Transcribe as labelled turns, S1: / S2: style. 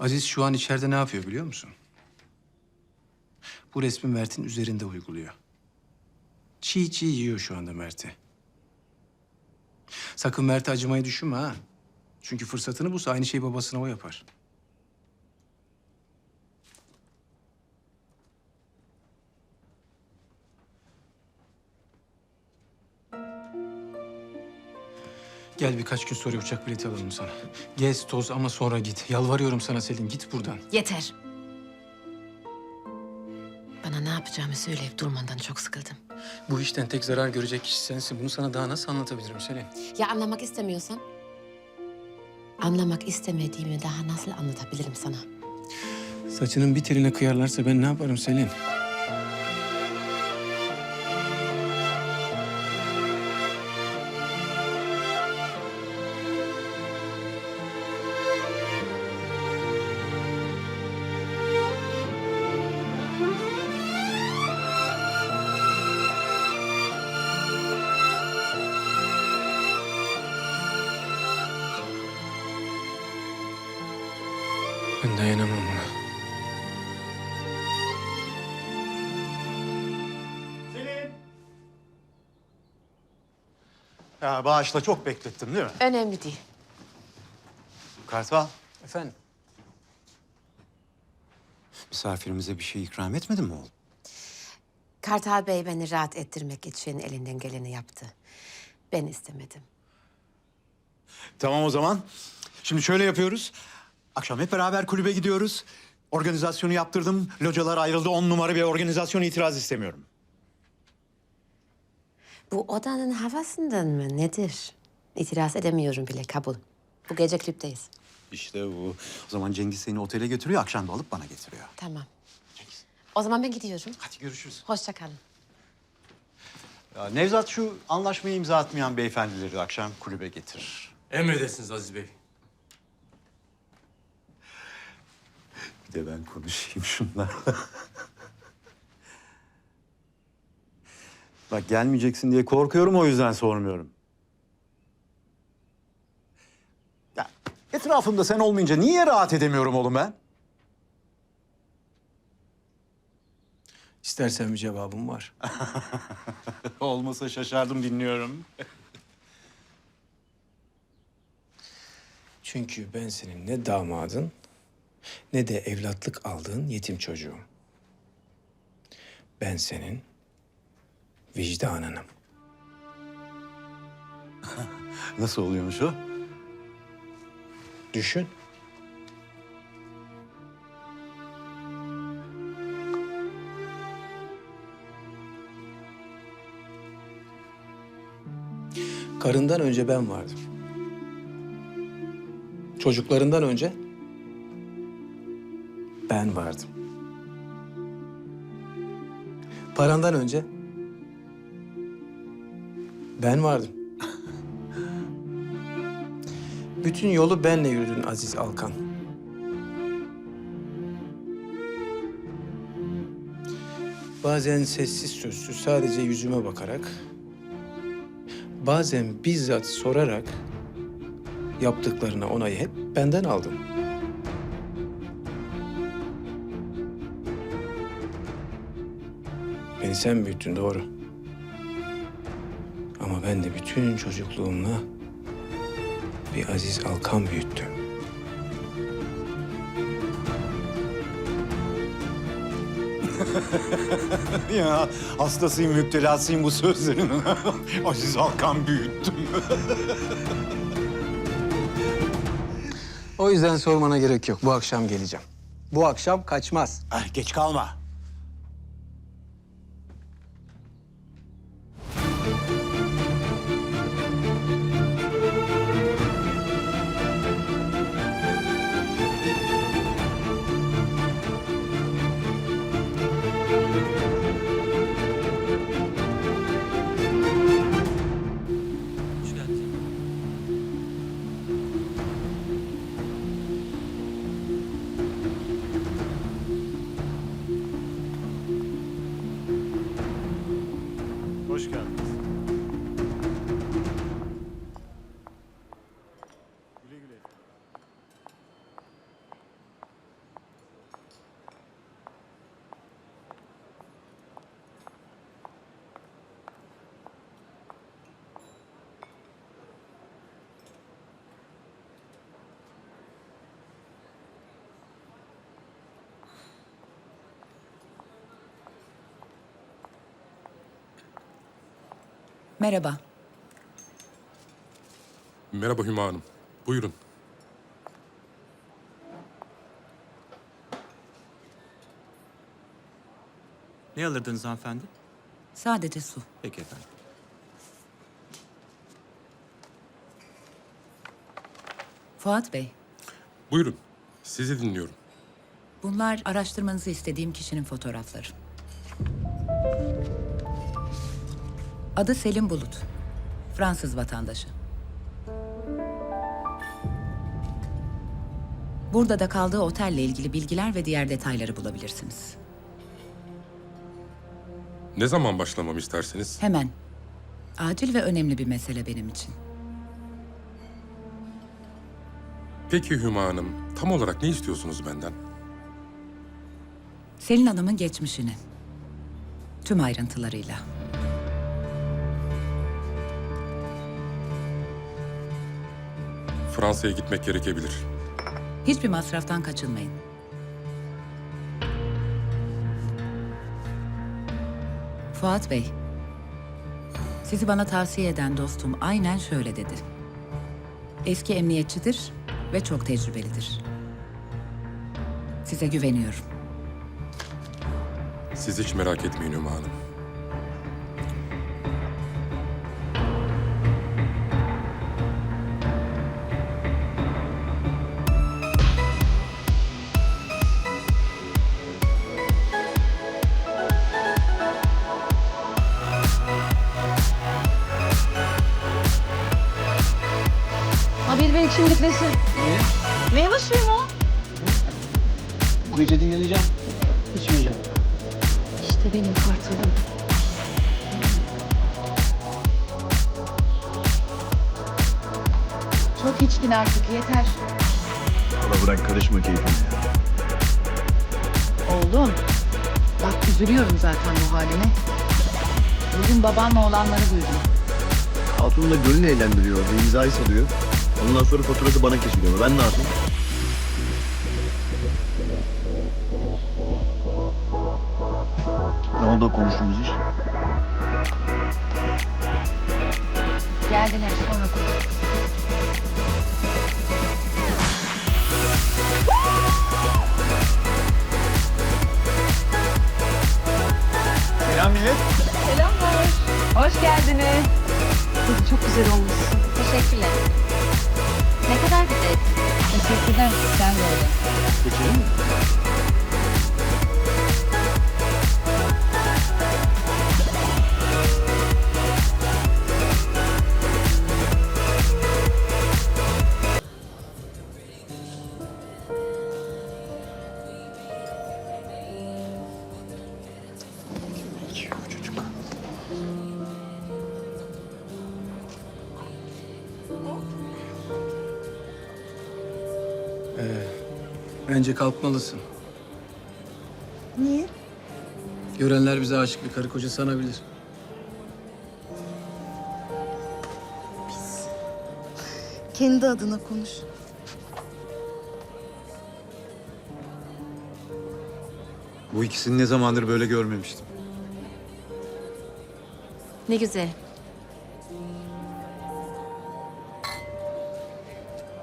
S1: Aziz şu an içeride ne yapıyor biliyor musun? Bu resmi Mert'in üzerinde uyguluyor. Çiğ çiğ yiyor şu anda Mert'i. Sakın Mert'e acımayı düşünme ha. Çünkü fırsatını bulsa aynı şeyi babasına o yapar. Gel birkaç gün sonra uçak bileti alalım sana. Gez, toz ama sonra git. Yalvarıyorum sana Selin, git buradan.
S2: Yeter. Bana ne yapacağımı söyleyip durmandan çok sıkıldım.
S1: Bu işten tek zarar görecek kişi sensin. Bunu sana daha nasıl anlatabilirim Selin?
S2: Ya anlamak istemiyorsan? Anlamak istemediğimi daha nasıl anlatabilirim sana?
S1: Saçının bir teline kıyarlarsa ben ne yaparım Selin? Ben dayanamam buna.
S3: Selin. Ya bağışla çok beklettim değil mi?
S2: Önemli değil.
S3: Kartal.
S1: Efendim?
S3: Misafirimize bir şey ikram etmedin mi oğlum?
S2: Kartal Bey beni rahat ettirmek için elinden geleni yaptı. Ben istemedim.
S3: Tamam o zaman. Şimdi şöyle yapıyoruz. Akşam hep beraber kulübe gidiyoruz. Organizasyonu yaptırdım. Localar ayrıldı. On numara bir organizasyon itiraz istemiyorum.
S2: Bu odanın havasından mı nedir? İtiraz edemiyorum bile kabul. Bu gece klipteyiz.
S3: İşte bu. O zaman Cengiz seni otele götürüyor. Akşam da alıp bana getiriyor.
S2: Tamam. O zaman ben gidiyorum.
S3: Hadi görüşürüz.
S2: Hoşça kalın.
S3: Ya Nevzat şu anlaşmayı imza atmayan beyefendileri akşam kulübe getir.
S4: Emredersiniz Aziz Bey.
S3: Bir de ben konuşayım şunlarla. Bak gelmeyeceksin diye korkuyorum o yüzden sormuyorum. Ya etrafımda sen olmayınca niye rahat edemiyorum oğlum ben?
S1: İstersen bir cevabım var.
S3: Olmasa şaşardım dinliyorum.
S1: Çünkü ben senin ne damadın ne de evlatlık aldığın yetim çocuğum. Ben senin vicdanınım.
S3: Nasıl oluyormuş o?
S1: Düşün. Karından önce ben vardım. Çocuklarından önce ben vardım. Parandan önce ben vardım. Bütün yolu benle yürüdün Aziz Alkan. Bazen sessiz sözsüz sadece yüzüme bakarak, bazen bizzat sorarak yaptıklarına onayı hep benden aldın. Beni sen büyüttün doğru. Ama ben de bütün çocukluğumla bir Aziz Alkan büyüttüm.
S3: ya hastasıyım, müptelasıyım bu sözlerin. Aziz Alkan büyüttüm.
S1: O yüzden sormana gerek yok. Bu akşam geleceğim. Bu akşam kaçmaz.
S3: Ay, geç kalma.
S4: Merhaba.
S5: Merhaba Hüma Hanım. Buyurun.
S6: Ne alırdınız hanımefendi?
S4: Sadece su.
S6: Peki efendim.
S4: Fuat Bey,
S5: Buyurun. Sizi dinliyorum.
S4: bunlar araştırmanızı istediğim kişinin fotoğrafları. Adı Selim Bulut. Fransız vatandaşı. Burada da kaldığı otelle ilgili bilgiler ve diğer detayları bulabilirsiniz.
S5: Ne zaman başlamamı isterseniz?
S4: Hemen. Acil ve önemli bir mesele benim için.
S5: Peki Hüma Hanım, tam olarak ne istiyorsunuz benden?
S4: Selin Hanım'ın geçmişini. Tüm ayrıntılarıyla.
S5: Fransa'ya gitmek gerekebilir.
S4: Hiçbir masraftan kaçınmayın. Fuat Bey, sizi bana tavsiye eden dostum aynen şöyle dedi. Eski emniyetçidir ve çok tecrübelidir. Size güveniyorum.
S5: Siz hiç merak etmeyin Hüma Hanım.
S7: Ha bir beni kim gitmesin?
S8: Niye?
S7: Meyve suyu mu?
S8: Bu gece dinleneceğim. İçmeyeceğim.
S7: İşte benim kartalım. Çok içtin artık yeter.
S9: Valla bırak karışma keyfine ya.
S7: Oğlum bak üzülüyorum zaten bu haline. Bugün babanla olanları duydum.
S9: Hatun da gönül eğlendiriyor imzayı salıyor. Ondan sonra faturası bana kesiliyor. Ben ne yapayım? Ne oldu konuştuğumuz iş?
S7: Geldiler sonra konuşuruz.
S3: Selam millet.
S7: Hoş geldiniz. Çok güzel olmuşsun.
S2: Teşekkürler. Ne kadar güzel.
S7: Teşekkürler. Sen de öyle.
S9: Geçelim mi?
S1: Bence kalkmalısın.
S10: Niye?
S1: Görenler bize aşık bir karı koca sanabilir.
S10: Kendi adına konuş.
S3: Bu ikisini ne zamandır böyle görmemiştim.
S2: Ne güzel.